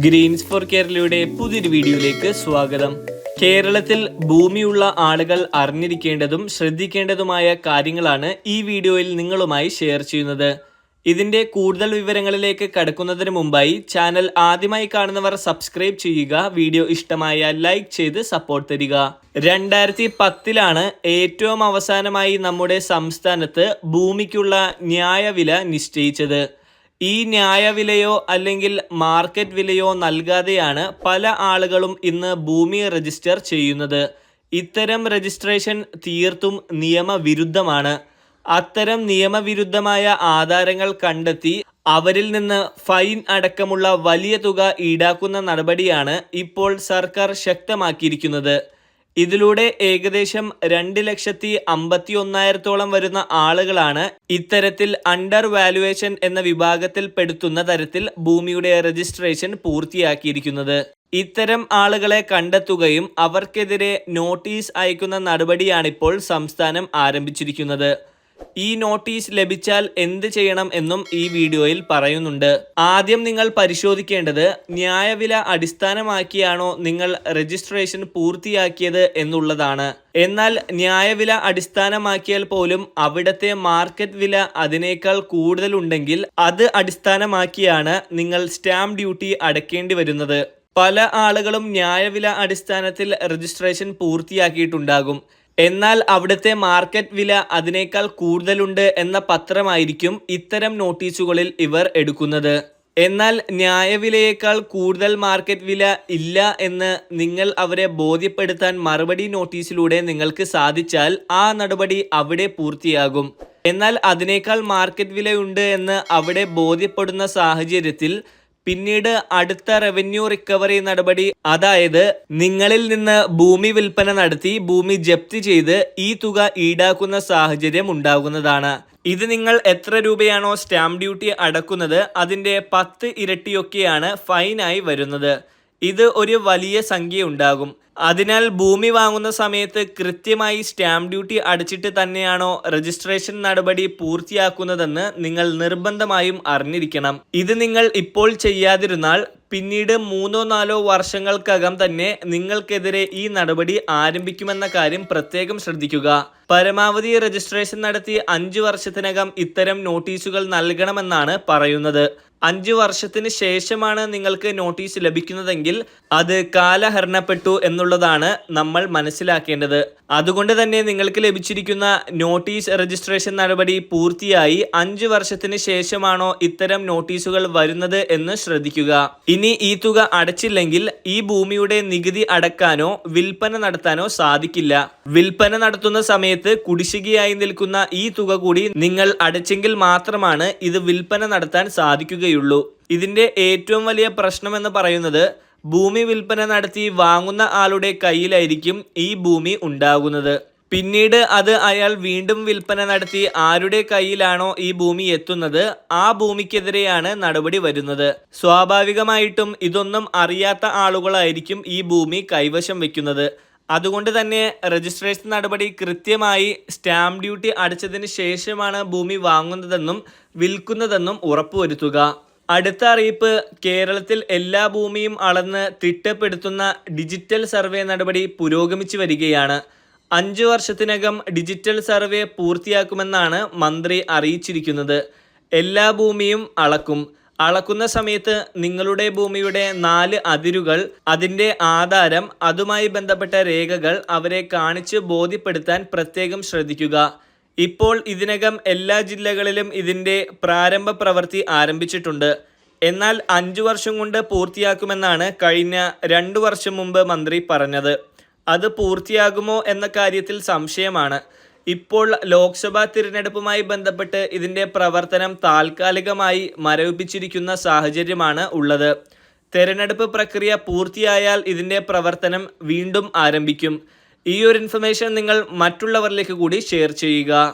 Green's four കേരളയുടെ പുതിയൊരു വീഡിയോയിലേക്ക് സ്വാഗതം. കേരളത്തിൽ ഭൂമിയുള്ള ആളുകൾ അറിഞ്ഞിരിക്കേണ്ടതും ശ്രദ്ധിക്കേണ്ടതുമായ കാര്യങ്ങളാണ് ഈ വീഡിയോയിൽ നിങ്ങളുമായി ഷെയർ ചെയ്യുന്നത്. ഇതിന്റെ കൂടുതൽ വിവരങ്ങളിലേക്ക് കടക്കുന്നതിന് മുമ്പായി ചാനൽ ആദ്യമായി കാണുന്നവർ സബ്സ്ക്രൈബ് ചെയ്യുക വീഡിയോ ഇഷ്ടമായ ലൈക്ക് ചെയ്ത് സപ്പോർട്ട് തരിക. രണ്ടായിരത്തി പത്തിലാണ് ഏറ്റവും അവസാനമായി നമ്മുടെ സംസ്ഥാനത്ത് ഭൂമിക്കുള്ള ന്യായവില നിശ്ചയിച്ചത്. ഈ ന്യായവിലയോ അല്ലെങ്കിൽ മാർക്കറ്റ് വിലയോ നൽകാതെയാണ് പല ആളുകളും ഇന്ന് ഭൂമി രജിസ്റ്റർ ചെയ്യുന്നത്. ഇത്തരം രജിസ്ട്രേഷൻ തീർത്തും നിയമവിരുദ്ധമാണ്. അത്തരം നിയമവിരുദ്ധമായ ആധാരങ്ങൾ കണ്ടെത്തി അവരിൽ നിന്ന് ഫൈൻ അടക്കമുള്ള വലിയ തുക ഈടാക്കുന്ന നടപടിയാണ് ഇപ്പോൾ സർക്കാർ ശക്തമാക്കിയിരിക്കുന്നത്. ഇതിലൂടെ ഏകദേശം രണ്ട് ലക്ഷത്തി അമ്പത്തി ഒന്നായിരത്തോളം വരുന്ന ആളുകളാണ് ഇത്തരത്തിൽ അണ്ടർ വാലുവേഷൻ എന്ന വിഭാഗത്തിൽ പെടുത്തുന്ന തരത്തിൽ ഭൂമിയുടെ രജിസ്ട്രേഷൻ പൂർത്തിയാക്കിയിരിക്കുന്നത്. ഇത്തരം ആളുകളെ കണ്ടെത്തുകയും അവർക്കെതിരെ നോട്ടീസ് അയക്കുന്ന നടപടിയാണിപ്പോൾ സംസ്ഥാനം ആരംഭിച്ചിരിക്കുന്നത്. ഈ നോട്ടീസ് ലഭിച്ചാൽ എന്ത് ചെയ്യണം എന്നും ഈ വീഡിയോയിൽ പറയുന്നുണ്ട്. ആദ്യം നിങ്ങൾ പരിശോധിക്കേണ്ടത് ന്യായവില അടിസ്ഥാനമാക്കിയാണോ നിങ്ങൾ രജിസ്ട്രേഷൻ പൂർത്തിയാക്കിയത് എന്നുള്ളതാണ്. എന്നാൽ ന്യായവില അടിസ്ഥാനമാക്കിയാൽ പോലും അവിടത്തെ മാർക്കറ്റ് വില അതിനേക്കാൾ കൂടുതലുണ്ടെങ്കിൽ അത് അടിസ്ഥാനമാക്കിയാണ് നിങ്ങൾ സ്റ്റാമ്പ് ഡ്യൂട്ടി അടയ്ക്കേണ്ടി വരുന്നത്. പല ആളുകളും ന്യായവില അടിസ്ഥാനത്തിൽ രജിസ്ട്രേഷൻ പൂർത്തിയാക്കിയിട്ടുണ്ടാകും. എന്നാൽ അവിടുത്തെ മാർക്കറ്റ് വില അതിനേക്കാൾ കൂടുതലുണ്ട് എന്ന പത്രമായിരിക്കും ഇത്തരം നോട്ടീസുകളിൽ ഇവർ എടുക്കുന്നത്. എന്നാൽ ന്യായവിലയേക്കാൾ കൂടുതൽ മാർക്കറ്റ് വില ഇല്ല എന്ന് നിങ്ങൾ അവരെ ബോധ്യപ്പെടുത്താൻ മറുപടി നോട്ടീസിലൂടെ നിങ്ങൾക്ക് സാധിച്ചാൽ ആ നടപടി അവിടെ പൂർത്തിയാകും. എന്നാൽ അതിനേക്കാൾ മാർക്കറ്റ് വിലയുണ്ട് എന്ന് അവിടെ ബോധ്യപ്പെടുന്ന സാഹചര്യത്തിൽ പിന്നീട് അടുത്ത റവന്യൂ റിക്കവറി നടപടി അതായത് നിങ്ങളിൽ നിന്ന് ഭൂമി വിൽപ്പന നടത്തി ഭൂമി ജപ്തി ചെയ്ത് ഈ തുക ഈടാക്കുന്ന സാഹചര്യം ഉണ്ടാകുന്നതാണ്. ഇത് നിങ്ങൾ എത്ര രൂപയാണോ സ്റ്റാമ്പ് ഡ്യൂട്ടി അടക്കുന്നത് അതിന്റെ പത്ത് ഇരട്ടിയൊക്കെയാണ് ഫൈനായി വരുന്നത്. ഇത് ഒരു വലിയ സംഖ്യ ഉണ്ടാകും. അതിനാൽ ഭൂമി വാങ്ങുന്ന സമയത്ത് കൃത്യമായി സ്റ്റാമ്പ് ഡ്യൂട്ടി അടിച്ചിട്ട് തന്നെയാണോ രജിസ്ട്രേഷൻ നടപടി പൂർത്തിയാക്കുന്നതെന്ന് നിങ്ങൾ നിർബന്ധമായും അറിഞ്ഞിരിക്കണം. ഇത് നിങ്ങൾ ഇപ്പോൾ ചെയ്യാതിരുന്നാൽ പിന്നീട് മൂന്നോ നാലോ വർഷങ്ങൾക്കകം തന്നെ നിങ്ങൾക്കെതിരെ ഈ നടപടി ആരംഭിക്കുമെന്ന കാര്യം പ്രത്യേകം ശ്രദ്ധിക്കുക. പരമാവധി രജിസ്ട്രേഷൻ നടത്തി അഞ്ചു വർഷത്തിനകം ഇത്തരം നോട്ടീസുകൾ നൽകണമെന്നാണ് പറയുന്നത്. അഞ്ചു വർഷത്തിന് ശേഷമാണ് നിങ്ങൾക്ക് നോട്ടീസ് ലഭിക്കുന്നതെങ്കിൽ അത് കാലഹരണപ്പെട്ടു എന്നുള്ളതാണ് നമ്മൾ മനസ്സിലാക്കേണ്ടത്. അതുകൊണ്ട് തന്നെ നിങ്ങൾക്ക് ലഭിച്ചിരിക്കുന്ന നോട്ടീസ് രജിസ്ട്രേഷൻ നടപടി പൂർത്തിയായി അഞ്ച് വർഷത്തിന് ശേഷമാണോ ഇത്തരം നോട്ടീസുകൾ വരുന്നത് എന്ന് ശ്രദ്ധിക്കുക. ഇനി ഈ തുക അടച്ചില്ലെങ്കിൽ ഈ ഭൂമിയുടെ നികുതി അടക്കാനോ വിൽപ്പന നടത്താനോ സാധിക്കില്ല. വിൽപ്പന നടത്തുന്ന സമയത്ത് കുടിശ്ശികയായി നിൽക്കുന്ന ഈ തുക കൂടി നിങ്ങൾ അടച്ചെങ്കിൽ മാത്രമാണ് ഇത് വിൽപ്പന നടത്താൻ സാധിക്കുകയുള്ളൂ. ഇതിന്റെ ഏറ്റവും വലിയ പ്രശ്നം എന്ന് പറയുന്നത് ഭൂമി വിൽപ്പന നടത്തി വാങ്ങുന്ന ആളുടെ കയ്യിലായിരിക്കും ഈ ഭൂമി ഉണ്ടാകുന്നത്. പിന്നീട് അത് അയാൾ വീണ്ടും വിൽപ്പന നടത്തി ആരുടെ കയ്യിലാണോ ഈ ഭൂമി എത്തുന്നത് ആ ഭൂമിക്കെതിരെയാണ് നടപടി വരുന്നത്. സ്വാഭാവികമായിട്ടും ഇതൊന്നും അറിയാത്ത ആളുകളായിരിക്കും ഈ ഭൂമി കൈവശം വെക്കുന്നത്. അതുകൊണ്ട് തന്നെ രജിസ്ട്രേഷൻ നടപടി കൃത്യമായി സ്റ്റാമ്പ് ഡ്യൂട്ടി അടച്ചതിന് ശേഷമാണ് ഭൂമി വാങ്ങുന്നതെന്നും വിൽക്കുന്നതെന്നും ഉറപ്പുവരുത്തുക. അടുത്ത അറിയിപ്പ് കേരളത്തിൽ എല്ലാ ഭൂമിയും അളന്ന് തിട്ടപ്പെടുത്തുന്ന ഡിജിറ്റൽ സർവേ നടപടി പുരോഗമിച്ചു വരികയാണ്. അഞ്ചു വർഷത്തിനകം ഡിജിറ്റൽ സർവേ പൂർത്തിയാക്കുമെന്നാണ് മന്ത്രി അറിയിച്ചിരിക്കുന്നത്. എല്ലാ ഭൂമിയും അളക്കും. അളക്കുന്ന സമയത്ത് നിങ്ങളുടെ ഭൂമിയുടെ നാല് അതിരുകൾ അതിന്റെ ആധാരം അതുമായി ബന്ധപ്പെട്ട രേഖകൾ അവരെ കാണിച്ച് ബോധ്യപ്പെടുത്താൻ പ്രത്യേകം ശ്രദ്ധിക്കുക. ഇപ്പോൾ ഇതിനകം എല്ലാ ജില്ലകളിലും ഇതിന്റെ പ്രാരംഭ പ്രവൃത്തി ആരംഭിച്ചിട്ടുണ്ട്. എന്നാൽ അഞ്ചു വർഷം കൊണ്ട് പൂർത്തിയാക്കുമെന്നാണ് കഴിഞ്ഞ രണ്ടു വർഷം മുമ്പ് മന്ത്രി പറഞ്ഞത്. അത് പൂർത്തിയാകുമോ എന്ന കാര്യത്തിൽ സംശയമാണ്. ഇപ്പോൾ ലോക്സഭാ തിരഞ്ഞെടുപ്പുമായി ബന്ധപ്പെട്ട് ഇതിന്റെ പ്രവർത്തനം താൽക്കാലികമായി മരവിപ്പിച്ചിരിക്കുന്ന സാഹചര്യമാണ് ഉള്ളത്. തെരഞ്ഞെടുപ്പ് പ്രക്രിയ പൂർത്തിയായാൽ ഇതിന്റെ പ്രവർത്തനം വീണ്ടും ആരംഭിക്കും. ഈ ഒരു ഇൻഫർമേഷൻ നിങ്ങൾ മറ്റുള്ളവരിലേക്ക് കൂടി ഷെയർ ചെയ്യുക.